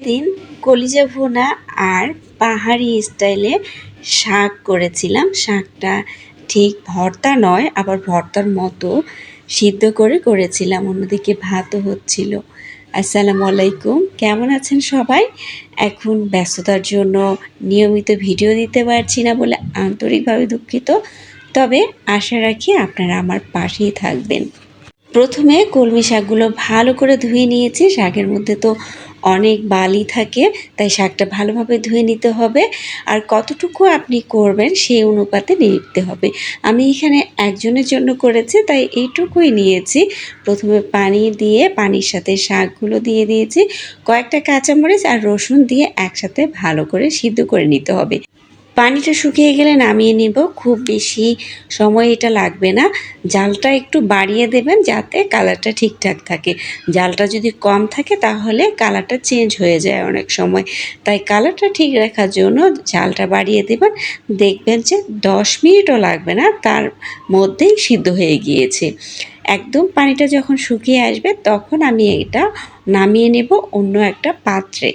সেদিন কলিজা ভুনা আর পাহাড়ি স্টাইলে শাক করেছিলাম। শাকটা ঠিক ভর্তা নয়, আবার ভর্তার মতো সিদ্ধ করে করেছিলাম। অন্যদিকে ভাতও হচ্ছিল। আসসালামু আলাইকুম। কেমন আছেন সবাই? এখন ব্যস্ততার জন্য নিয়মিত ভিডিও দিতে পারছি না বলে আন্তরিকভাবে দুঃখিত। তবে আশা রাখি আপনারা আমার পাশেই থাকবেন। প্রথমে কলমি শাকগুলো ভালো করে ধুয়ে নিয়েছি। শাকের মধ্যে তো অনেক বালি থাকে, তাই শাকটা ভালোভাবে ধুয়ে নিতে হবে। আর কতটুকু আপনি করবেন সেই অনুপাতে নিতে হবে। আমি এখানে একজনের জন্য করেছি, তাই এইটুকুই নিয়েছি। প্রথমে পানি দিয়ে, পানির সাথে শাকগুলো দিয়ে দিয়েছি। কয়েকটা কাঁচামরিচ আর রসুন দিয়ে একসাথে ভালো করে সিদ্ধ করে নিতে হবে। পানিটা শুকিয়ে গেলে নামিয়ে নিব। খুব বেশি সময় এটা লাগবে না। জালটা একটু বাড়িয়ে দেবেন যাতে কালারটা ঠিকঠাক থাকে। জালটা যদি কম থাকে তাহলে কালারটা চেঞ্জ হয়ে যায় অনেক সময়। তাই কালারটা ঠিক রাখার জন্য জালটা বাড়িয়ে দেবেন। দেখবেন যে দশ মিনিটও লাগবে না, তার মধ্যেই সিদ্ধ হয়ে গিয়েছে। একদম পানিটা যখন শুকিয়ে আসবে তখন আমি এটা নামিয়ে নেব অন্য একটা পাত্রে।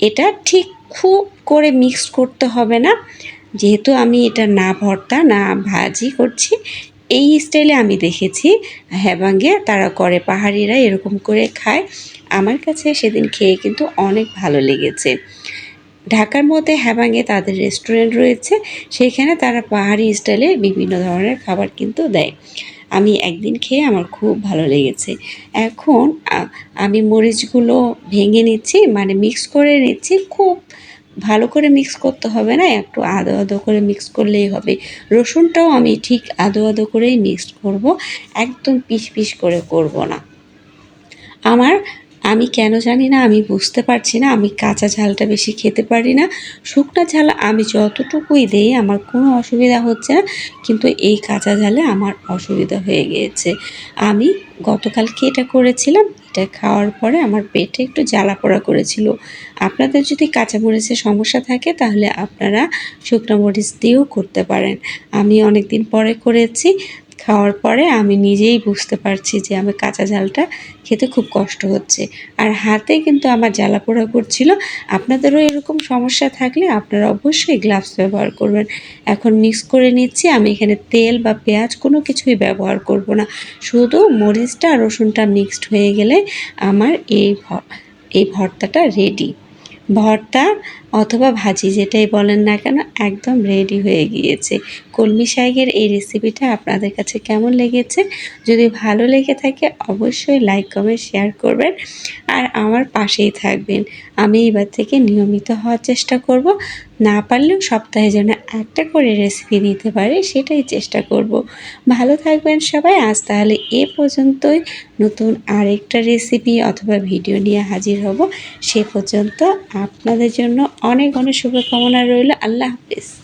এটা ঠিক খুব করে মিক্স করতে হবে না। যেহেতু আমি এটা না ভর্তা, না ভাজি করছি, এই স্টাইলে আমি দেখেছি। হ্যাবাঙ্গে তারা করে, পাহাড়িরা এরকম করে খায়। আমার কাছে সেদিন খেয়ে কিন্তু অনেক ভালো লেগেছে। ঢাকার মধ্যে হ্যাবাঙ্গে তাদের রেস্টুরেন্ট রয়েছে। সেখানে তারা পাহাড়ি স্টাইলে বিভিন্ন ধরনের খাবার কিন্তু দেয়। আমি একদিন খেয়ে আমার খুব ভালো লেগেছে। এখন আমি মরিচগুলো ভেঙে নিচ্ছি মানে মিক্স করে নিচ্ছি, খুব ভালো করে মিক্স করতে হবে না, একটু আদো আদো করে মিক্স করলেই হবে। রসুনটাও আমি ঠিক আদো আদো করেই মিক্স করব, একদম পিস পিস করে করব না। আমার আমি কেন জানি না, আমি বুঝতে পারছি না, আমি কাঁচা ঝালটা বেশি খেতে পারি না। শুকনো ঝাল আমি যতটুকুই দিই, আমার কোনো অসুবিধা হচ্ছে না, কিন্তু এই কাঁচা ঝালে আমার অসুবিধা হয়ে গিয়েছে। আমি গতকালকে এটা করেছিলাম, এটা খাওয়ার পরে আমার পেটে একটু জ্বালা পোড়া করেছিল। আপনাদের যদি কাঁচামরিচের সমস্যা থাকে, তাহলে আপনারা শুকনো মরিচ দিয়েও করতে পারেন। আমি অনেক দিন পরে করেছি খাওয়ার পরে আমি নিজেই বুঝতে পারছি যে আমি কাঁচা ঝালটা খেতে খুব কষ্ট হচ্ছে। আর হাতে কিন্তু আমার জ্বালা পোড়া করছিল আপনাদেরও এরকম সমস্যা থাকলে আপনারা অবশ্যই গ্লাভস ব্যবহার করবেন। এখন মিক্স করে নিচ্ছি। আমি এখানে তেল বা পেঁয়াজ কোনো কিছুই ব্যবহার করব না। শুধু মরিচটা আর রসুনটা মিক্সড হয়ে গেলে আমার এই এই ভর্তাটা রেডি ভর্তা অথবা ভাজি যেটাই বলেন না কেন, একদম রেডি হয়ে গিয়েছে। কলমি শাকের এই রেসিপিটা আপনাদের কাছে কেমন লেগেছে? যদি ভালো লেগে থাকে, অবশ্যই লাইক কমেন্ট শেয়ার করবেন। আর আমার পাশেই থাকবেন। আমি এবার থেকে নিয়মিত হওয়ার চেষ্টা করব। না পারলেও সপ্তাহে যেন একটা করে রেসিপি দিতে পারে, সেটাই চেষ্টা করব। ভালো থাকবেন সবাই। আজ তাহলে এ পর্যন্তই। নতুন আরেকটা রেসিপি অথবা ভিডিও নিয়ে হাজির হব। সে পর্যন্ত আপনাদের জন্য অনেক অনেক শুভকামনা রইল। আল্লাহ হাফিজ।